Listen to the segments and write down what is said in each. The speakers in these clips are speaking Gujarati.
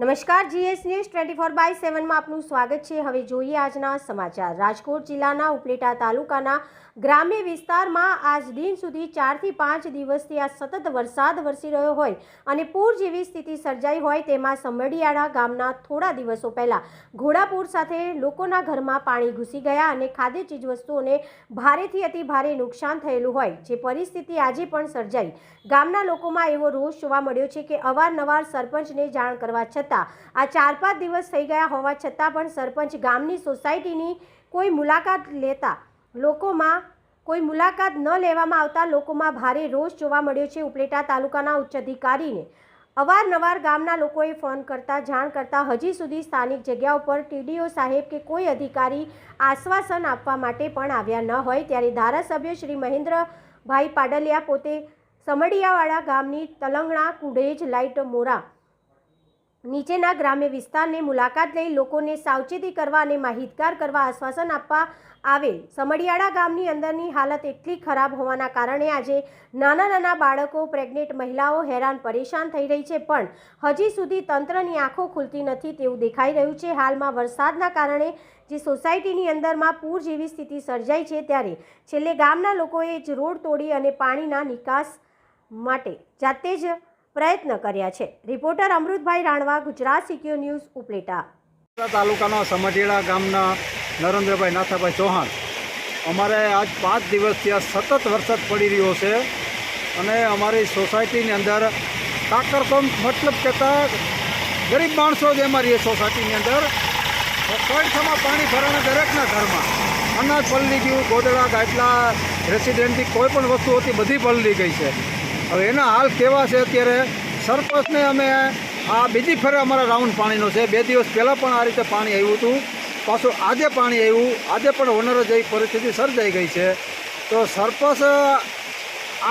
નમસ્કાર, GS news twenty four by સેવનમાં આપનું સ્વાગત છે. હવે જોઈએ આજના સમાચાર. રાજકોટ જિલ્લાના ઉપલેટા તાલુકાના ગ્રામ્ય વિસ્તારમાં આજ દિન સુધી ચારથી પાંચ દિવસથી આ સતત વરસાદ વરસી રહ્યો હોય અને પૂર જેવી સ્થિતિ સર્જાઈ હોય તેમાં સમડિયાળા ગામના થોડા દિવસો પહેલાં ઘોડાપૂર સાથે લોકોના ઘરમાં પાણી ઘૂસી ગયા અને ખાદ્ય ચીજવસ્તુઓને ભારેથી અતિ ભારે નુકસાન થયેલું હોય જે પરિસ્થિતિ આજે પણ સર્જાઈ. ગામના લોકોમાં એવો રોષ જોવા મળ્યો છે કે અવારનવાર સરપંચને જાણ કરવા છતાં આ ચાર પાંચ દિવસ થઈ ગયા હોવા છતાં પણ સરપંચ ગામની સોસાયટીની કોઈ મુલાકાત લેતા લોકોમાં કોઈ મુલાકાત ન લેવામાં આવતા લોકોમાં ભારે રોષ જોવા મળ્યો છે ઉપલેટા તાલુકાના ઉચ્ચ અધિકારીને. અવારનવાર ગામના લોકોએ ફોન કરતા, જાણ કરતા હજી સુધી સ્થાનિક જગ્યા ઉપર ટીડીઓ સાહેબ કે કોઈ અધિકારી આશ્વાસન આપવા માટે પણ આવ્યા ન હોય ત્યારે ધારાસભ્ય શ્રી મહેન્દ્રભાઈ પાડલિયા પોતે સમડિયાવાળા ગામની તલંગણા કુડેજ લાઇટ મોરા નીચેના ગ્રામ્ય વિસ્તારની મુલાકાત લઈ લોકોને સાવચેતી કરવા અને માહિતગાર કરવા આશ્વાસન આપવા આવેલ. સમડિયાળા ગામની અંદરની હાલત એટલી ખરાબ હોવાના કારણે આજે નાના નાના બાળકો, પ્રેગ્નેન્ટ મહિલાઓ હેરાન પરેશાન થઈ રહી છે, પણ હજી સુધી તંત્રની આંખો ખુલતી નથી તેવું દેખાઈ રહ્યું છે. હાલમાં વરસાદના કારણે જે સોસાયટીની અંદરમાં પૂર જેવી સ્થિતિ સર્જાઈ છે ત્યારે છેલ્લે ગામના લોકોએ જ રોડ તોડી અને પાણીના નિકાસ માટે જાતે જ પ્રયત્ન કર્યા છે. Reporter Amrutbhai Ranva, Gujarat secure news, Upleta. તાલુકાના સમઢેડા ગામના નરેન્દ્રભાઈ નાથાભાઈ ચૌહાણ. અમારે આજ પાંચ દિવસથી આ સતત વરસાદ પડી રહ્યો છે અને અમારી સોસાયટીની અંદર કાકરકોમ મતલબ કહેતા ગરીબ માણસો જ અમારી એ સોસાયટીની અંદર. કોઈઠામાં પાણી ભરાણા દરેકના ઘરમાં. અનાજ પલળી ગયું, ગોદડા ગાટલા રેસિડેન્ટની કોઈ પણ વસ્તુ હતી બધી પલળી ગઈ છે. હવે એના હાલ કેવા છે અત્યારે? સરપંચને અમે આ બીજી ફેરે અમારા રાઉન્ડ પાણીનો છે. બે દિવસ પહેલાં પણ આ રીતે પાણી આવ્યું હતું. પાછું આજે પાણી આવ્યું. આજે પણ ઓનર જેવી પરિસ્થિતિ સર્જાઈ ગઈ છે. તો સરપંચ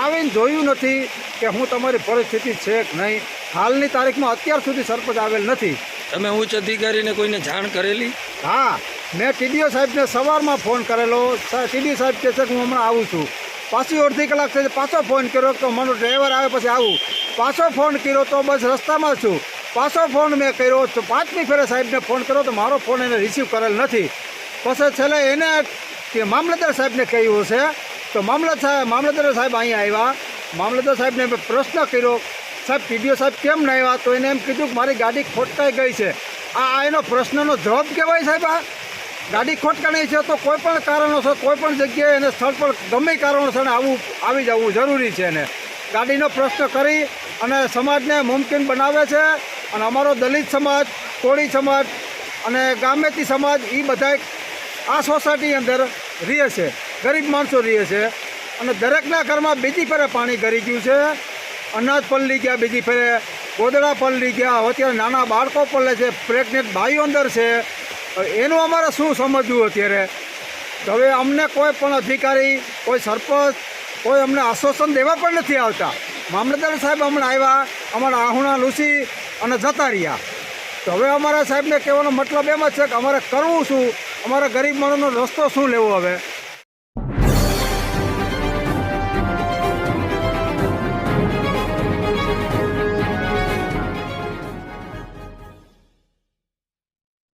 આવીને જોયું નથી કે હું તમારી પરિસ્થિતિ છે કે નહીં. હાલની તારીખમાં અત્યાર સુધી સરપંચ આવેલ નથી. તમે ઉચ્ચ અધિકારીને કોઈને જાણ કરેલી? હા મેં ટીડીઓ સાહેબને સવારમાં ફોન કરેલો. ટીડીઓ સાહેબ કહે છે કે હું હમણાં આવું છું. પાછી અડધી કલાક થઈ પાછો ફોન કર્યો તો મારો ડ્રાઈવર આવે પછી આવું. પાછો ફોન કર્યો તો બસ રસ્તામાં છું. પાછો ફોન મેં કર્યો તો પાંચમી ફેરે સાહેબને ફોન કર્યો તો મારો ફોન એને રિસીવ કરેલ નથી. પછી છેલ્લે એને કે મામલતદાર સાહેબને કહ્યું હશે, તો મામલત સાહેબ, મામલતદાર સાહેબ અહીંયા આવ્યા. મામલતદાર સાહેબને મેં પ્રશ્ન કર્યો, સાહેબ, પીડીઓ સાહેબ કેમ ના આવ્યા? તો એને એમ કીધું કે મારી ગાડી ખોટકાઈ ગઈ છે. આ આ એનો પ્રશ્નનો જવાબ કહેવાય સાહેબ આ? ગાડી ખોટકાણી છે તો કોઈ પણ કારણોસર કોઈ પણ જગ્યાએ એને સ્થળ પર ગમે કારણોસર આવવું આવી જવું જરૂરી છે એને. ગાડીનો પ્રશ્ન કરી અને સમાજને મુમકિન બનાવે છે અને અમારો દલિત સમાજ, કોળી સમાજ અને ગામેતી સમાજ એ બધા આ સોસાયટી અંદર રહે છે. ગરીબ માણસો રહે છે અને દરેકના ઘરમાં બીજી ફેરે પાણી ગરી ગયું છે. અનાજ પલળી ગયા, બીજી ફેરે ગોદડા પલળી ગયા. અત્યારે નાના બાળકો પલળે છે, પ્રેગ્નેન્ટ ભાઈઓ અંદર છે. એનું અમારે શું સમજવું અત્યારે? તો હવે અમને કોઈ પણ અધિકારી, કોઈ સરપંચ, કોઈ અમને આશ્વાસન દેવા પણ નથી આવતા. મામલતદાર સાહેબ હમણાં આવ્યા, અમારા આહુણા લૂસી અને જતા રહ્યા. તો હવે અમારા સાહેબને કહેવાનો મતલબ એમ જ છે કે અમારે કરવું શું? અમારા ગરીબ માણસનો રસ્તો શું લેવો હવે?